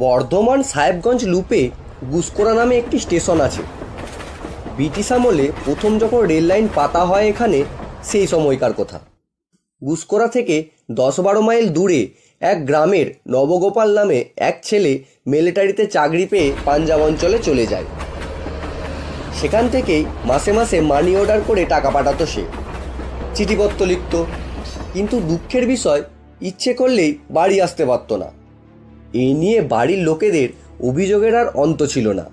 বর্ধমান সাহেবগঞ্জ লুপে গুসকোড়া নামে একটি স্টেশন আছে। ব্রিটিশ আমলে প্রথম যখন রেল লাইন পাতা হয় এখানে, সেই সময়কার কথা। গুসকোড়া থেকে দশ বারো মাইল দূরে এক গ্রামের নবগোপাল নামে এক ছেলে মিলিটারিতে চাকরি পেয়ে পাঞ্জাব অঞ্চলে চলে যায়। সেখান থেকেই মাসে মাসে মানি অর্ডার করে টাকা পাঠাতো সে। চিঠিপত্র লিখত। কিন্তু দুঃখের বিষয়, ইচ্ছে করলেই বাড়ি আসতে পারতো না। এই নিয়ে বাড়ির লোকেদের অভিযোগের আর অন্ত ছিল না।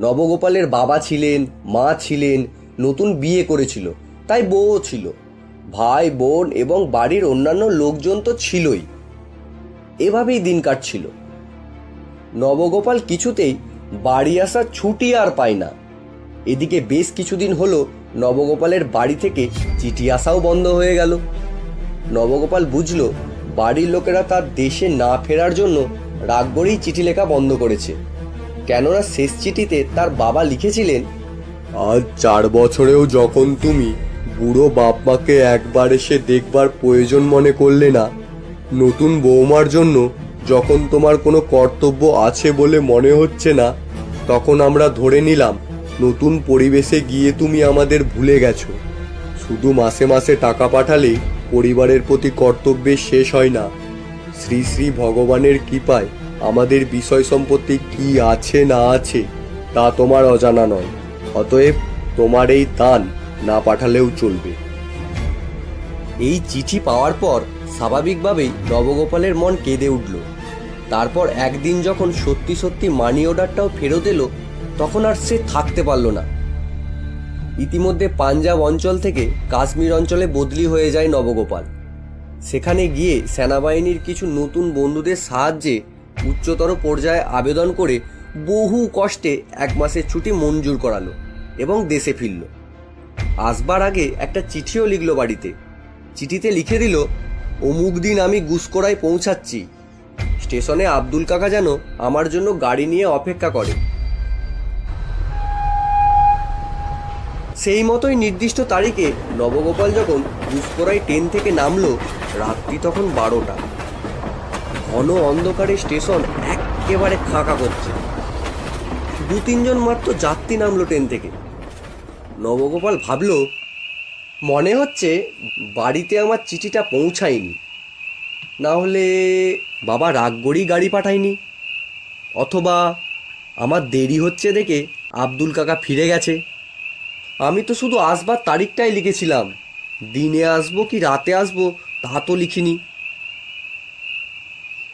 নবগোপালের বাবা ছিলেন, মা ছিলেন, নতুন বিয়ে করেছিল, তাই বউও ছিল। ভাই, বোন এবং বাড়ির অন্যান্য লোকজন তো ছিলই। এভাবেই দিন কাটছিল। নবগোপাল কিছুতেই বাড়ি আসার ছুটি আর পায় না। এদিকে বেশ কিছুদিন হলো নবগোপালের বাড়ি থেকে চিঠি আসাও বন্ধ হয়ে গেল। নবগোপাল বুঝল বাড়ির লোকেরা তার দেশে না ফেরার জন্য রাগ করেই চিঠি লেখা বন্ধ করেছে। কেননা শেষ চিঠিতে তার বাবা লিখেছিলেন, আজ চার বছরেও যখন তুমি বুড়ো বাপ মাকে একবার এসে দেখবার প্রয়োজন মনে করলে না, নতুন বৌমার জন্য যখন তোমার কোনো কর্তব্য আছে বলে মনে হচ্ছে না, তখন আমরা ধরে নিলাম নতুন পরিবেশে গিয়ে তুমি আমাদের ভুলে গেছো। শুধু মাসে মাসে টাকা পাঠালে পরিবারের প্রতি কর্তব্যের শেষ হয় না। শ্রী শ্রী ভগবানের কৃপায় আমাদের বিষয় সম্পত্তি কি আছে না আছে, তা তোমার অজানা নয়। অতএব তোমার এই দান না পাঠালেও চলবে। এই চিঠি পাওয়ার পর স্বাভাবিকভাবেই নবগোপালের মন কেঁদে উঠল। তারপর একদিন যখন সত্যি সত্যি মানি অর্ডারটাও ফেরত এলো, তখন আর সে থাকতে পারল না। ইতিমধ্যে পাঞ্জাব অঞ্চল থেকে কাশ্মীর অঞ্চলে বদলি হয়ে যায় নবগোপাল। সেখানে গিয়ে সেনাবাহিনীর কিছু নতুন বন্ধুদের সাহায্যে উচ্চতর পর্যায়ে আবেদন করে বহু কষ্টে এক মাসের ছুটি মঞ্জুর করালো এবং দেশে ফিরল। আসবার আগে একটা চিঠিও লিখল বাড়িতে। চিঠিতে লিখে দিল, অমুক দিন আমি গুসকোড়ায় পৌঁছাচ্ছি। স্টেশনে আব্দুল কাকা যেন আমার জন্য গাড়ি নিয়ে অপেক্ষা করে। সেই মতোই নির্দিষ্ট তারিখে নবগোপাল যখন গুসকোড়ায় ট্রেন থেকে নামলো, রাত্রি তখন বারোটা। ঘন অন্ধকারে স্টেশন একেবারে ফাঁকা করছে। দু তিনজন মাত্র যাত্রী নামলো ট্রেন থেকে। নবগোপাল ভাবলো, মনে হচ্ছে বাড়িতে আমার চিঠিটা পৌঁছায়নি। না হলে বাবা রাগ করেই গাড়ি পাঠায়নি। অথবা আমার দেরি হচ্ছে দেখে আব্দুল কাকা ফিরে গেছে। আমি তো শুধু আসবার তারিখটাই লিখেছিলাম। দিনে আসব কি রাতে আসব, তা তো লিখিনি।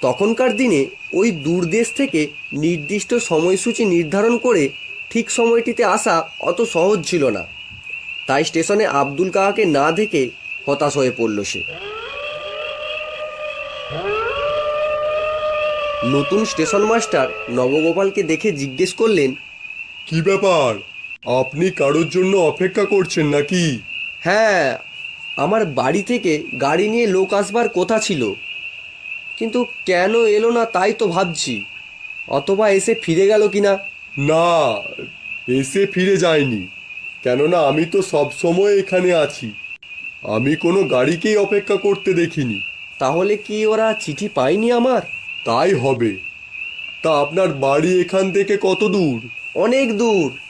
তখনকার দিনে ওই দূর দেশ থেকে নির্দিষ্ট সময়সূচি নির্ধারণ করে ঠিক সময়টিতে আসা অত সহজ ছিল না। তাই স্টেশনে আব্দুল কাকাকে না দেখে হতাশ হয়ে পড়ল সে। নতুন স্টেশন মাস্টার নবগোপালকে দেখে জিজ্ঞেস করলেন, কি ব্যাপার? আপনি কারোর জন্য অপেক্ষা করছেন নাকি? হ্যাঁ আমার বাড়ি থেকে গাড়ি নিয়ে লোক আসবার কথা ছিল। কিন্তু কেন এলো না তাই তো ভাবছি। অথবা এসে ফিরে গেল কিনা? না এসে ফিরে যায়নি। কেননা আমি তো সব সময় এখানে আছি। আমি কোনো গাড়িকেই অপেক্ষা করতে দেখিনি। তাহলে কি ওরা চিঠি পায়নি আমার? তাই হবে। তা আপনার বাড়ি এখান থেকে কত দূর? অনেক দূর।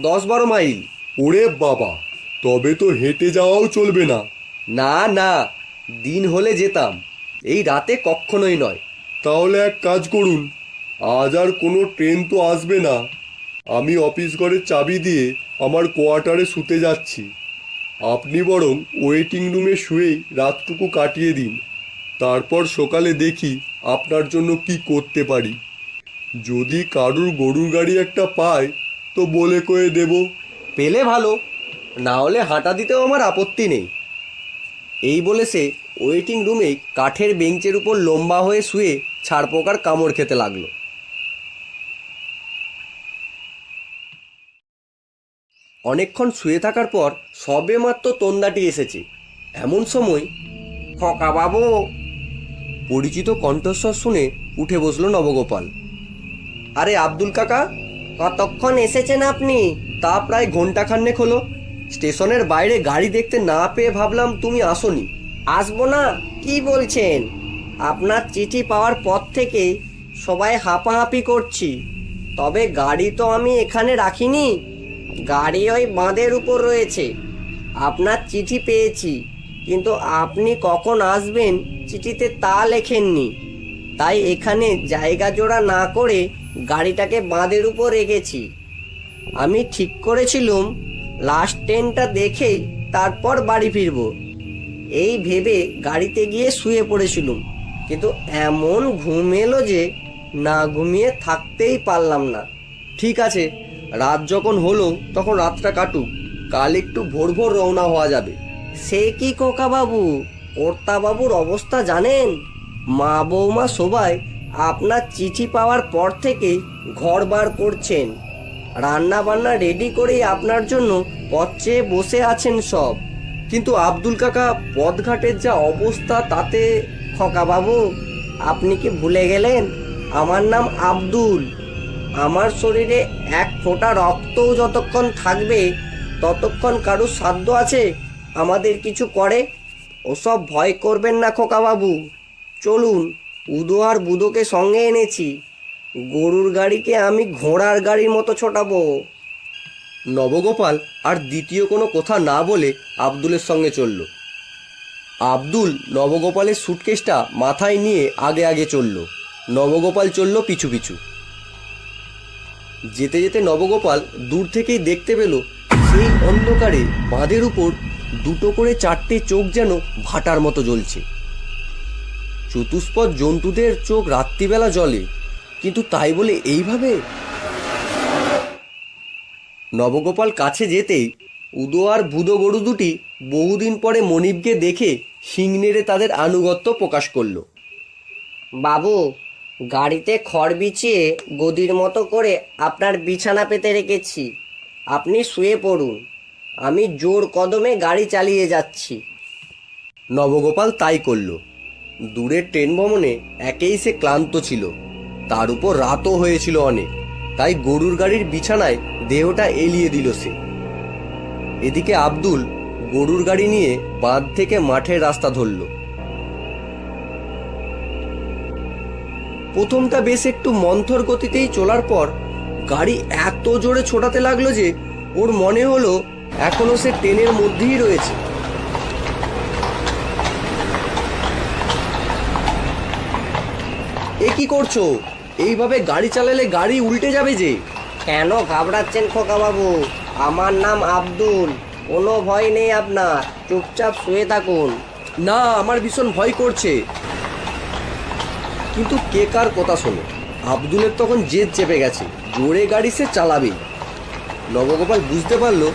দশ বারো মাইল। ওরে বাবা তবে তো হেঁটে যাওয়াও চলবে না। না না দিন হলে যেতাম। এই রাতে কখনোই নয়। তাহলে এক কাজ করুন আজ আর কোনো ট্রেন তো আসবে না। আমি অফিস ঘরের চাবি দিয়ে আমার কোয়ার্টারে শুতে যাচ্ছি। আপনি বরং ওয়েটিং রুমে শুয়েই রাতটুকু কাটিয়ে দিন। তারপর সকালে দেখি আপনার জন্য কি করতে পারি। যদি কারুর গরুর গাড়ি একটা পায় তো বলে কয়ে দেব। পেলে ভালো না হলে হাঁটা দিতেও আমার আপত্তি নেই। এই বলে সে ওয়েটিং রুমে কাঠের বেঞ্চের উপর লম্বা হয়ে শুয়ে ছাড়পোকার কামড় খেতে লাগল। অনেকক্ষণ শুয়ে থাকার পর সবে মাত্র তন্দাটি এসেছে। এমন সময় খকা বাবু পরিচিত কণ্ঠস্বর শুনে উঠে বসল নবগোপাল। আরে আব্দুল কাকা কতক্ষণ এসেছেন আপনি? তা প্রায় ঘণ্টা ঘন্টাখান্নেক হলো। স্টেশনের বাইরে গাড়ি দেখতে না পেয়ে ভাবলাম তুমি আসোনি। আসব না? কি বলছেন? আপনার চিঠি পাওয়ার পর থেকে সবাই হাঁপাহাঁপি করছি। তবে গাড়ি তো আমি এখানে রাখিনি। গাড়ি ওই বাঁধের উপর রয়েছে। আপনার চিঠি পেয়েছি। কিন্তু আপনি কখন আসবেন চিঠিতে তা লেখেননি। তাই এখানে জায়গা জোড়া না করে গাড়িটাকে বাঁধের উপর রেখেছি। আমি ঠিক করেছিলুম লাস্ট ট্রেনটা দেখেই তারপর বাড়ি ফিরবো। এই ভেবে গাড়িতে গিয়ে শুয়ে পড়েছিলুম, কিন্তু এমন ঘুম এলো যে না ঘুমিয়ে থাকতেই পারলাম না। ঠিক আছে, রাত যখন হলো, তখন রাতটা কাটুক, কাল একটু ভোর ভোর রওনা হওয়া যাবে। সে কি কোকা বাবু কর্তা বাবুর অবস্থা জানেন? মা বৌমা সবাই আপনার চিঠি পাওয়ার পর থেকে ঘর বার করছেন। রান্না বান্না রেডি করেই আপনার জন্য পথ চেয়ে বসে আছেন সব। কিন্তু আব্দুল কাকা, পথঘাটের যা অবস্থা তাতে বাবু আপনি কি ভুলে গেলেন? আমার নাম আব্দুল। আমার শরীরে এক ফোঁটা রক্তও যতক্ষণ থাকবে, ততক্ষণ কারুর সাধ্য আছে? আমাদের কিছু করে? ওসব ভয় করবেন না খোকা বাবু চলুন উদো আর বুদোকে সঙ্গে এনেছি। গরুর গাড়িকে আমি ঘোড়ার গাড়ির মতো ছোটাবো। নবগোপাল আর দ্বিতীয় কোনো কথা না বলে আব্দুলের সঙ্গে চলল। আব্দুল নবগোপালের সুটকেসটা মাথায় নিয়ে আগে আগে চলল। নবগোপাল চলল পিছু পিছু। যেতে যেতে নবগোপাল দূর থেকেই দেখতে পেল, সেই অন্ধকারে বাঁধের উপর দুটো করে চারটে চোখ যেন ভাটার মতো জ্বলছে। চতুষ্পদ জন্তুদের চোখ রাত্রিবেলা জলে কিন্তু তাই বলে এইভাবে? নবগোপাল কাছে যেতেই উদো আর বুদো গরু দুটি বহুদিন পরে মনিবকে দেখে শিং নেড়ে তাদের আনুগত্য প্রকাশ করল। বাবু গাড়িতে খড় বিছিয়ে গদির মতো করে আপনার বিছানা পেতে রেখেছি। আপনি শুয়ে পড়ুন। আমি জোর কদমে গাড়ি চালিয়ে যাচ্ছি। নবগোপাল তাই করল। দূরের ট্রেন ভ্রমণে একেই সে ক্লান্ত ছিল। তার উপর রাতও হয়েছিল অনেক, তাই গরুর গাড়ির বিছানায় দেহটা এলিয়ে দিল সে। এদিকে আব্দুল গরুর গাড়ি নিয়ে বাঁধ থেকে মাঠের রাস্তা ধরল। প্রথমটা বেশ একটু মন্থর গতিতেই চলার পর গাড়ি এত জোরে ছোটাতে লাগল যে ওর মনে হলো এখনও সে ট্রেনের মধ্যেই রয়েছে। এ কি করছ? এইভাবে গাড়ি চালালে গাড়ি উল্টে যাবে যে। কেন ঘাবড়াচ্ছেন খোকা বাবু আমার নাম আব্দুল। কোনো ভয় নেই আপনার। চুপচাপ শুয়ে থাকুন। না আমার ভীষণ ভয় করছে। কিন্তু কে কার কথা শোনো? আব্দুলের তখন জেদ চেপে গেছে। জোরে গাড়ি সে চালাবেই। নবগোপাল বুঝতে পারল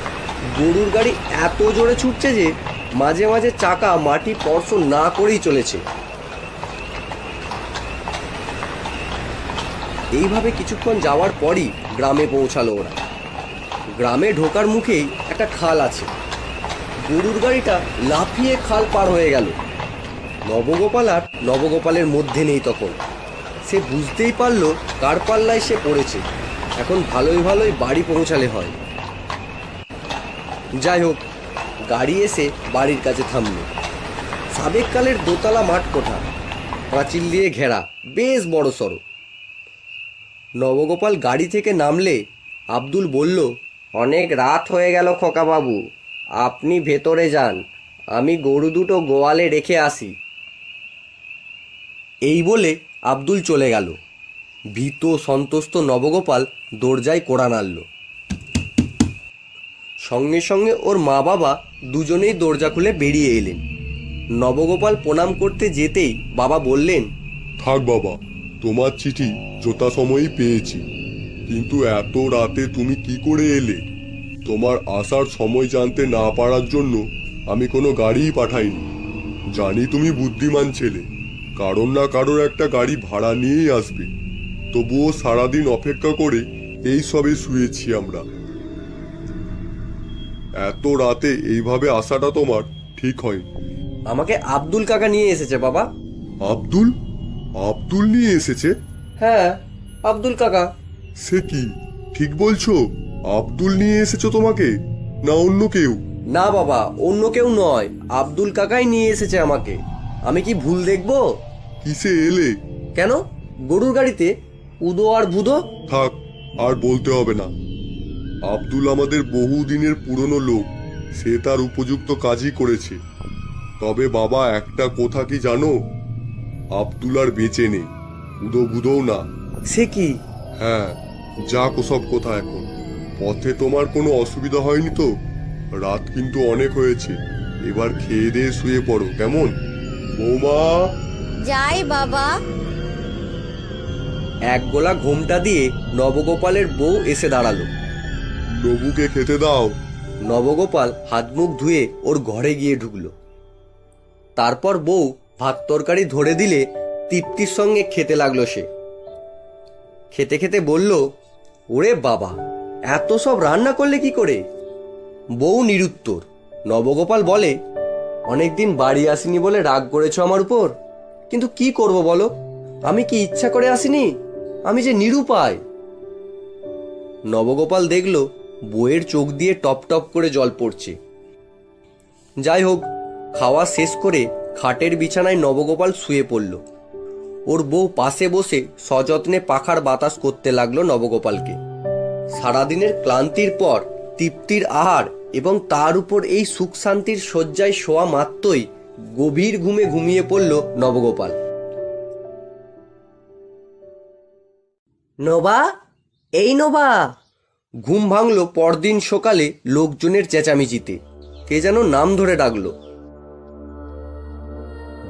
গরুর গাড়ি এত জোরে ছুটছে যে মাঝে মাঝে চাকা মাটি স্পর্শ না করেই চলেছে। এইভাবে কিছুক্ষণ যাওয়ার পরই গ্রামে পৌঁছালো ওরা। গ্রামে ঢোকার মুখেই একটা খাল আছে। গরুর গাড়িটা লাফিয়ে খাল পার হয়ে গেল। নবগোপাল আর নবগোপালের মধ্যে নেই তখন। সে বুঝতেই পারল কার পাল্লায় সে পড়েছে। এখন ভালোই ভালোই বাড়ি পৌঁছালে হয়। যাই হোক, গাড়ি এসে বাড়ির কাছে থামল। সাবেককালের দোতলা মাঠ কোঠা পাঁচিল দিয়ে ঘেরা, বেশ বড় সড়ো নবগোপাল গাড়ি থেকে নামলে আব্দুল বলল, অনেক রাত হয়ে গেল খোকাবাবু, আপনি ভেতরে যান, আমি গরু দুটো গোয়ালে রেখে আসি। এই বলে আব্দুল চলে গেল। ভীত সন্তুষ্ট নবগোপাল দরজায় কোড়া নাড়ল। সঙ্গে সঙ্গে ওর মা বাবা দুজনেই দরজা খুলে বেরিয়ে এলেন। নবগোপাল প্রণাম করতে যেতেই বাবা বললেন, থাক বাবা তোমার চিঠি যথা সময়ই পেয়েছি। কিন্তু এত রাতে তুমি কি করে এলে? তোমার আসার সময় জানতে না পারার জন্য আমি কোনো গাড়িই পাঠাইনি। জানি তুমি বুদ্ধিমান ছেলে। কারোর না কারোর একটা গাড়ি ভাড়া নিয়েই আসবে। তবুও সারাদিন অপেক্ষা করে এই সবে শুয়েছি আমরা। এত রাতে এইভাবে আসাটা তোমার ঠিক হয় আমাকে আব্দুল কাকা নিয়ে এসেছে বাবা। আব্দুল? আব্দুল নিয়ে এসেছে? হ্যাঁ আব্দুল কাকা। সে কি? ঠিক বলছো আব্দুল নিয়ে এসেছ তোমাকে? না অন্য কেউ? না বাবা অন্য কেউ নয় আব্দুল কাকাই নিয়ে এসেছে আমাকে। আমি কি ভুল দেখব? কিসে এলে? কেন? গরুর গাড়িতে উদো আর ভুদো? থাক আর বলতে হবে না। আব্দুল আমাদের বহু দিনের পুরনো লোক সে তার উপযুক্ত কাজই করেছে। তবে বাবা একটা কথা কি জানো? আব্দুল আর বেঁচে নেই। উদো বুদও না। সে কি? হ্যাঁ যাক ওসব কথা এখন। পথে তোমার কোনো অসুবিধা হয়নি তো? রাত কিন্তু অনেক হয়েছে। এবার খেয়ে দিয়ে শুয়ে পড়ো কেমন? বৌমা? যাই বাবা। এক গোলা ঘোমটা দিয়ে নবগোপালের বউ এসে দাঁড়াল। নবুকে খেতে দাও। নবগোপাল হাত মুখ ধুয়ে ওর ঘরে গিয়ে ঢুকলো। তারপর বউ ভাত তরকারি ধরে দিলে তৃপ্তির সঙ্গে খেতে লাগল সে। খেতে খেতে বলল, ওরে বাবা, এত সব রান্না করলে কি করে? বউ নিরুত্তর। নবগোপাল বলে, অনেকদিন বাড়ি আসিনি বলে রাগ করেছ আমার উপর। কিন্তু কি করব বলো? আমি কি ইচ্ছা করে আসিনি? আমি যে নিরুপায়। নবগোপাল দেখল বইয়ের চোখ দিয়ে টপ টপ করে জল পড়ছে। যাই হোক, খাওয়া শেষ করে খাটের বিছানায় নবগোপাল শুয়ে পড়ল। ওর বউ পাশে বসে সযত্নে পাখার বাতাস করতে লাগল নবগোপালকে। সারাদিনের ক্লান্তির পর তৃপ্তির আহার এবং তার উপর এই সুখ শান্তির শয্যায় শোয়া মাত্রই গভীর ঘুমে ঘুমিয়ে পড়ল নবগোপাল। নবা? এই নবা! ঘুম ভাঙল পরদিন সকালে লোকজনের চেঁচামেচিতে। কে যেন নাম ধরে ডাকলো।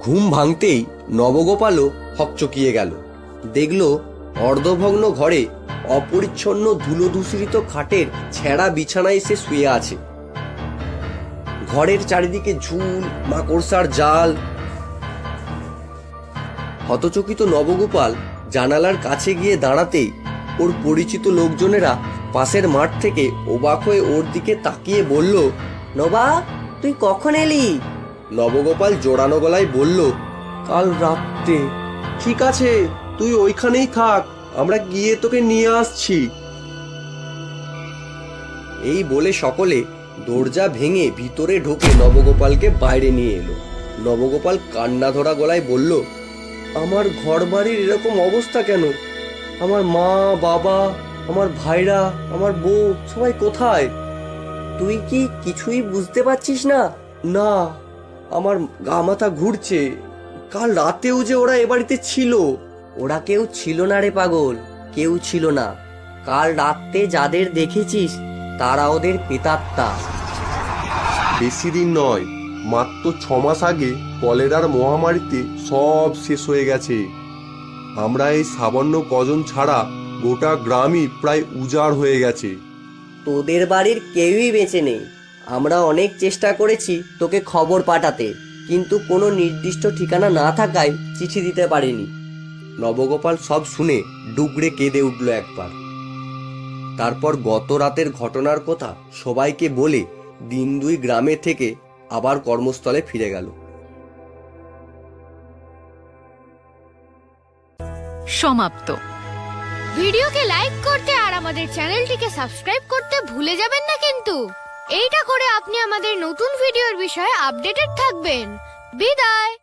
ঘুম ভাঙতেই নবগোপালও হকচকিয়ে গেল। দেখল অর্ধভগ্ন ঘরে অপরিচ্ছন্ন ধুলো দূষিত খাটের ছেঁড়া বিছানায় সে শুয়ে আছে। ঘরের চারিদিকে ঝুল, মাকড়সার জাল। হতচকিত নবগোপাল জানালার কাছে গিয়ে দাঁড়াতেই ওর পরিচিত লোকজনেরা পাশের মাঠ থেকে অবাক হয়ে ওর দিকে তাকিয়ে বলল, নবা, তুই কখন এলি? নবগোপাল জোড়ানো গলায় বলল কাল রাত্রে। ঠিক আছে তুই ওইখানেই থাক আমরা গিয়ে তোকে নিয়ে আসছি। এই বলে সকলে দরজা ভেঙে ভিতরে ঢোকে নবগোপালকে বাইরে নিয়ে এলো। নবগোপাল কান্না ধরা গলায় বলল আমার ঘর বাড়ির এরকম অবস্থা কেন? আমার মা বাবা আমার ভাইরা আমার বউ সবাই কোথায়? তুই কি কিছুই বুঝতে পারছিস না? না। আমার গা মাথা ঘুরছে। কাল রাতেও যে ওরা এ বাড়িতে ছিল। ওরা কেউ ছিল না রে পাগল কেউ ছিল না। কাল রাতে যাদের দেখেছিস তারা ওদের পেতাত্তা। বেশি দিন নয় মাত্র ছ মাস আগে কলেরার মহামারীতে সব শেষ হয়ে গেছে। আমরা এই সামান্য কজন ছাড়া গোটা গ্রামই প্রায় উজাড় হয়ে গেছে। তোদের বাড়ির কেউই বেঁচে নেই। আমরা অনেক চেষ্টা করেছি তোকে খবর পাঠাতে, কিন্তু কোনো নির্দিষ্ট ঠিকানা না থাকায় চিঠি দিতে পারিনি। নবগোপাল সব শুনে ডুগরে কেঁদে উঠল একবার। তারপর গত রাতের ঘটনার কথা সবাইকে বলে দিন দুই গ্রামে থেকে আবার কর্মস্থলে ফিরে গেল। সমাপ্ত। ভিডিওকে লাইক করতে আর আমাদের চ্যানেলটিকে সাবস্ক্রাইব করতে ভুলে যাবেন না কিন্তু। এইটা করে আপনি আমাদের নতুন ভিডিওর বিষয়ে আপডেটেড থাকবেন। বিদায়।